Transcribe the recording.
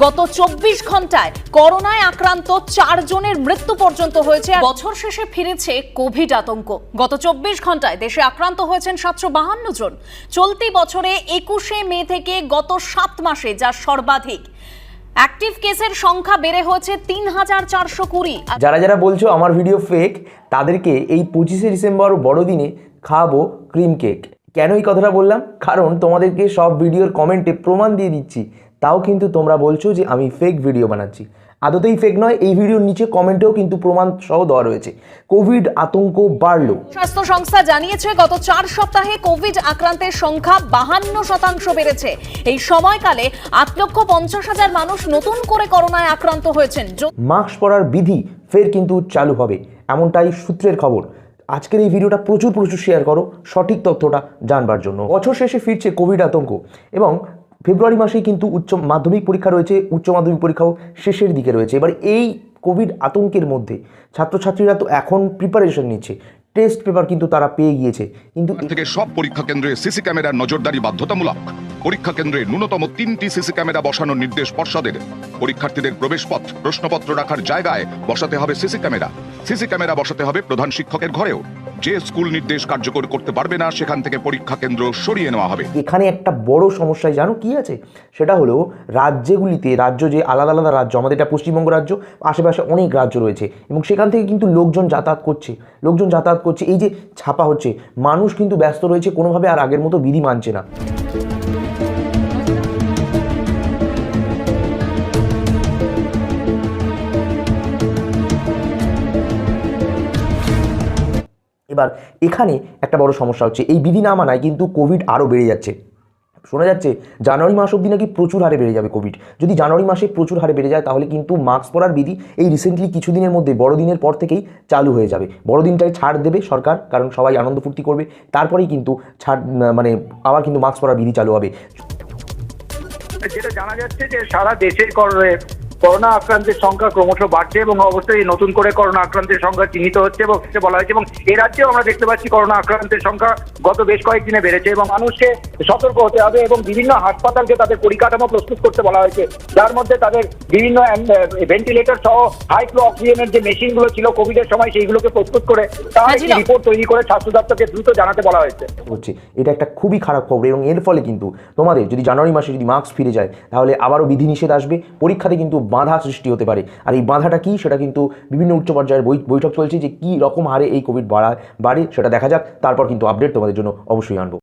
গত চব্বিশ ঘন্টায় করোনায় আক্রান্ত চারজনের মৃত্যু পর্যন্ত হয়েছে বছর শেষে ফিরেছে কোভিড আতঙ্ক। গত চব্বিশ ঘন্টায় দেশে আক্রান্ত হয়েছেন সাতশো বাহান্ন জন। চলতি বছরে একুশে মে থেকে গত সাত মাসে যা সর্বাধিক। অ্যাক্টিভ কেসের সংখ্যা বেড়ে হয়েছে তিন হাজার চারশো কুড়ি। যারা যারা বলছো আমার ভিডিও ফেক তাদেরকে এই পঁচিশে ডিসেম্বর বড়দিনে খাওয়াবো ক্রিম কেক কেন এই কথাটা বললাম? কারণ তোমাদেরকে সব ভিডিওর কমেন্টে প্রমাণ দিয়ে দিচ্ছি। তাও কিন্তু তোমরা বলছো যে আমি ফেক ভিডিও বানাচ্ছি। আদতেই ফেক নয় এই ভিডিওর নিচে কমেন্টেও কিন্তু প্রমাণ সহ দেওয়া রয়েছে। কোভিড আতঙ্ক বাড়লো। স্বাস্থ্য সংস্থা জানিয়েছে গত চার সপ্তাহে কোভিড আক্রান্তের সংখ্যা বাহান্ন শতাংশ বেড়েছে। এই সময়কালে আট লক্ষ পঞ্চাশ হাজার মানুষ নতুন করে করোনায় আক্রান্ত হয়েছেন। মাস্ক পরার বিধি ফের কিন্তু চালু হবে এমনটাই সূত্রের খবর। আজকের এই ভিডিওটা প্রচুর প্রচুর শেয়ার করো সঠিক তথ্যটা জানবার জন্য। বছর শেষে ফিরছে কোভিড আতঙ্ক এবং ফেব্রুয়ারি মাসেই কিন্তু উচ্চ মাধ্যমিক পরীক্ষা রয়েছে, উচ্চ মাধ্যমিক পরীক্ষাও শেষের দিকে রয়েছে। এবার এই কোভিড আতঙ্কের মধ্যে ছাত্রছাত্রীরা তো এখন প্রিপারেশন নিচ্ছে। টেস্ট পেপার কিন্তু তারা পেয়ে গিয়েছে। কিন্তু থেকে সব পরীক্ষা কেন্দ্রে সিসি ক্যামেরার নজরদারি বাধ্যতামূলক। পরীক্ষা কেন্দ্রে ন্যূনতম তিনটি সিসি ক্যামেরা বসানোর নির্দেশ পর্ষদের। পরীক্ষার্থীদের প্রবেশপথ, প্রশ্নপত্র রাখার জায়গায় বসাতে হবে সিসি ক্যামেরা। সিসি ক্যামেরা বসাতে হবে প্রধান শিক্ষকের ঘরেও। যে স্কুল নির্দেশ কার্যকর করতে পারবে না, সেখান থেকে পরীক্ষা কেন্দ্র সরিয়ে নেওয়া হবে। এখানে একটা বড় সমস্যায় জানো কি আছে? সেটা হলো, রাজ্যগুলিতে রাজ্য যে আলাদা আলাদা রাজ্য, আমাদের এটা পশ্চিমবঙ্গ রাজ্য, আশেপাশে অনেক রাজ্য রয়েছে। এবং সেখান থেকে কিন্তু লোকজন যাতায়াত করছে। লোকজন যাতায়াত করছে, এই যে ছাপা হচ্ছে, মানুষ কিন্তু ব্যস্ত রয়েছে, কোনোভাবে আর আগের মতো বিধি মানছে না। এবার এখানে একটা বড় সমস্যা হচ্ছে, এই বিধি না মানায় কিন্তু কোভিড আরও বেড়ে যাচ্ছে। শোনা যাচ্ছে, জানুয়ারি মাস অবধি নাকি প্রচুর হারে বেড়ে যাবে কোভিড যদি জানুয়ারি মাসে প্রচুর হারে বেড়ে যায়, তাহলে কিন্তু মাস্ক পরার বিধি এই রিসেন্টলি কিছুদিনের মধ্যে, বড়দিনের পর থেকেই চালু হয়ে যাবে। বড়দিনটায় ছাড় দেবে সরকার, কারণ সবাই আনন্দ ফুর্তি করবে। তারপরেই কিন্তু ছাড় মানে আবার কিন্তু মাস্ক পরার বিধি চালু হবে। যেটা জানা যাচ্ছে যে সারা দেশে করোনা আক্রান্তের সংখ্যা ক্রমশ বাড়ছে এবং অবশ্যই নতুন করে করোনা আক্রান্তের সংখ্যা চিহ্নিত হচ্ছে এবং সেটা বলা হয়েছে এবং এ রাজ্যেও আমরা দেখতে পাচ্ছি করোনা আক্রান্তের সংখ্যা গত বেশ কয়েকদিনে বেড়েছে এবং মানুষকে সতর্ক হতে হবে এবং বিভিন্ন হাসপাতালকে তাদের পরিকাঠামো প্রস্তুত করতে বলা হয়েছে। যার মধ্যে তাদের বিভিন্ন ভেন্টিলেটর সহ হাই ফ্লো অক্সিজেনের যে মেশিনগুলো ছিল কোভিডের সময় সেইগুলোকে প্রস্তুত করে তার হ্যাঁ, রিপোর্ট তৈরি করে স্বাস্থ্য দপ্তরকে দ্রুত জানাতে বলা হয়েছে। হচ্ছে। এটা একটা খুবই খারাপ খবর এবং এর ফলে কিন্তু তোমাদের যদি জানুয়ারি মাসে যদি মাস্ক ফিরে যায় তাহলে আবারও বিধিনিষেধ আসবে। পরীক্ষাতে কিন্তু বাধা সৃষ্টি হতে পারে। আর এই বাধাটা কী? সেটা কিন্তু বিভিন্ন উচ্চ পর্যায়ের বৈঠক চলছে যে কী রকম হারে এই কোভিড বাড়া বাড়ে, সেটা দেখা যাক। তারপর কিন্তু আপডেট তোমাদের জন্য অবশ্যই আনব।